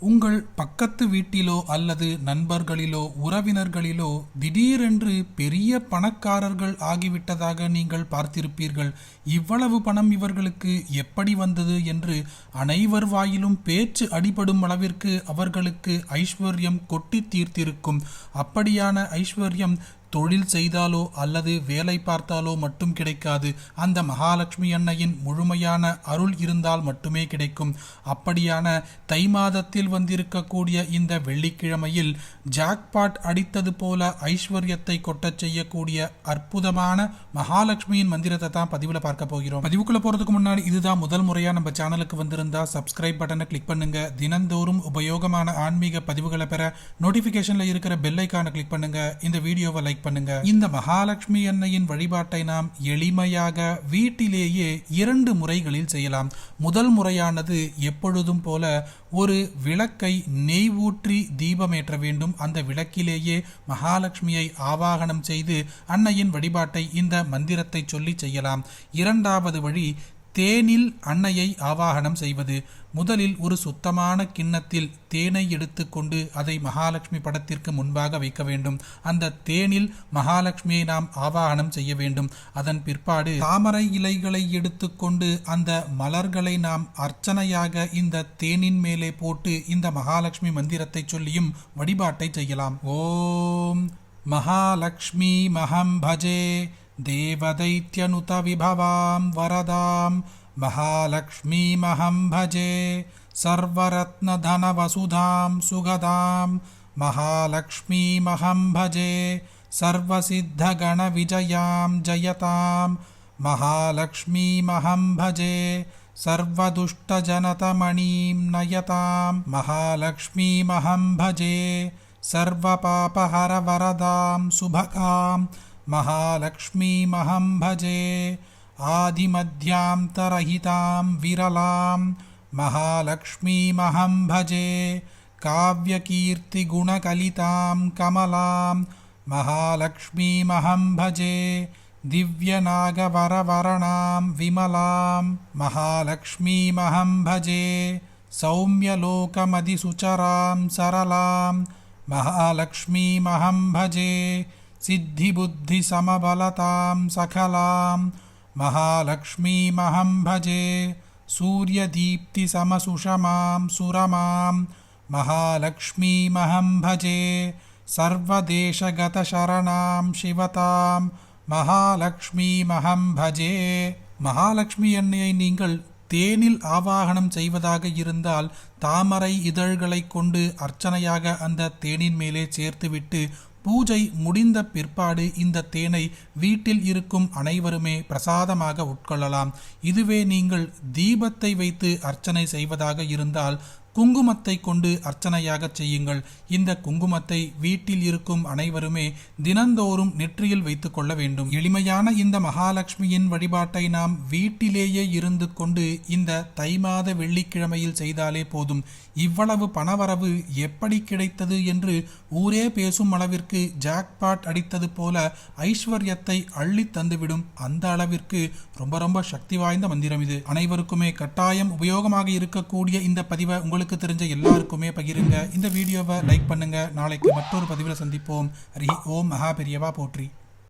உங்கள் பக்கத்து வீட்டிலோ அல்லது நண்பர்களிலோ உறவினர்களிலோ திடீரென்று பெரிய பணக்காரர்கள் ஆகிவிட்டதாக நீங்கள் பார்த்திருப்பீர்கள். இவ்வளவு பணம் இவர்களுக்கு எப்படி வந்தது என்று அனைவர் வாயிலும் பேச்சு அடிபடும் அளவிற்கு அவர்களுக்கு ஐஸ்வர்யம் கொட்டி தீர்த்திருக்கும். அப்படியான ஐஸ்வர்யம் தொழில் செய்தாலோ அல்லது வேலை பார்த்தாலோ மட்டும் கிடைக்காது. அந்த மகாலட்சுமி அன்னையின் முழுமையான அருள் இருந்தால் மட்டுமே கிடைக்கும். அப்படியான தை மாதத்தில் வந்திருக்கக்கூடிய இந்த வெள்ளிக்கிழமையில் ஜாக்பாட் அடித்தது போல ஐஸ்வர்யத்தை கொட்டச் செய்யக்கூடிய அற்புதமான மகாலட்சுமியின் மந்திரத்தை தான் பதிவில் பார்க்க போகிறோம். பதிவுக்குள்ள போறதுக்கு முன்னாடி இதுதான் முதல் முறையா நம்ம சேனலுக்கு வந்திருந்தா சப்ஸ்கிரைப் பட்டனை கிளிக் பண்ணுங்க. தினந்தோறும் உபயோகமான ஆன்மீக பதிவுகளை பெற நோட்டிபிகேஷன்ல இருக்கிற பெல்லைக்கான கிளிக் பண்ணுங்க. இந்த வீடியோவை லைக் பண்ணுங்க. இந்த மகாலட்சுமி அன்னையின் வழிபாட்டை நாம் எளிமையாக வீட்டிலேயே இரண்டு முறைகளில் செய்யலாம். முதல் முறையானது எப்பொழுதும் போல ஒரு விளக்கை நெய் ஊற்றி தீபமேற்ற வேண்டும். அந்த விளக்கிலேயே மகாலட்சுமியை ஆவாகனம் செய்து அன்னையின் வழிபாட்டை இந்த மந்திரத்தை சொல்லி செய்யலாம். இரண்டாவது வழி தேனில் அன்னையை ஆவாகனம் செய்வது. முதலில் ஒரு சுத்தமான கிண்ணத்தில் தேனை எடுத்துக்கொண்டு அதை மகாலட்சுமி படத்திற்கு முன்பாக வைக்க வேண்டும். அந்த தேனில் மகாலட்சுமியை நாம் ஆவாகனம் செய்ய வேண்டும். அதன் பிற்பாடு தாமரை இலைகளை எடுத்துக்கொண்டு அந்த மலர்களை நாம் அர்ச்சனையாக இந்த தேனின் மேலே போட்டு இந்த மகாலட்சுமி மந்திரத்தை சொல்லியும் வழிபாட்டை செய்யலாம். ஓம் மகாலட்சுமி மகம் பஜே देवदैत्यनुत विभवां वरदां महालक्ष्मीमहं भजे सर्वरत्नधनवसुधां सुगदां महालक्ष्मीमहं भजे सर्वसिद्धगणविजयां जयतां महालक्ष्मीमहं भजे सर्वदुष्टजनतमणिं नयतां महालक्ष्मीमहं भजे सर्वपापहरवरदां सुभगां महालक्ष्मीमहं भजे आदिमध्यान्तरहितां विरलां महालक्ष्मीमहं भजे काव्यकीर्तिगुणकलितां कमलां महालक्ष्मीमहं भजे दिव्यनागवरवरणां विमलां महालक्ष्मीमहं भजे सौम्यलोकमधिसुचरां सरलां महालक्ष्मीमहं भजे सिद्धिबुद्धिसमबलतां सकलां महालक्ष्मीमहं भजे सूर्यदीप्तिसमसुषमां सुरमां महालक्ष्मीमहं भजे सर्वदेशगतशरणां शिवतां மகாலட்சுமிமகம் பஜே மகாலட்சுமி எண்ணெயை நீங்கள் தேனில் ஆவாகனம் செய்வதாக இருந்தால் தாமரை இதழ்களை கொண்டு அர்ச்சனையாக அந்த தேனின் மேலே சேர்த்துவிட்டு பூஜை முடிந்த பிற்பாடு இந்த தேனை வீட்டில் இருக்கும் அனைவருமே பிரசாதமாக உட்கொள்ளலாம். இதுவே நீங்கள் தீபத்தை வைத்து அர்ச்சனை செய்வதாக இருந்தால் குங்குமத்தை கொண்டு அர்ச்சனையாக செய்யுங்கள். இந்த குங்குமத்தை வீட்டில் இருக்கும் அனைவருமே தினந்தோறும் நெற்றியில் வைத்துக் கொள்ள வேண்டும். எளிமையான இந்த மகாலட்சுமியின் வழிபாட்டை நாம் வீட்டிலேயே இருந்து கொண்டு இந்த தை மாத வெள்ளிக்கிழமையில் செய்தாலே போதும். இவ்வளவு பணவரவு எப்படி கிடைத்தது என்று ஊரே பேசும் அளவிற்கு ஜாக்பாட் அடித்தது போல ஐஸ்வர்யத்தை அள்ளி தந்துவிடும் அந்த அளவிற்கு ரொம்ப ரொம்ப சக்தி வாய்ந்த மந்திரம் இது. அனைவருக்குமே கட்டாயம் உபயோகமாக இருக்கக்கூடிய இந்த பதிவை உங்களுக்கு தெரிஞ்ச எல்லாருக்குமே பகிருங்க. இந்த வீடியோவை லைக் பண்ணுங்க. நாளைக்கு மற்றொரு பதிவில் சந்திப்போம். ஹரி ஓம் மகா பெரியவா போற்றி.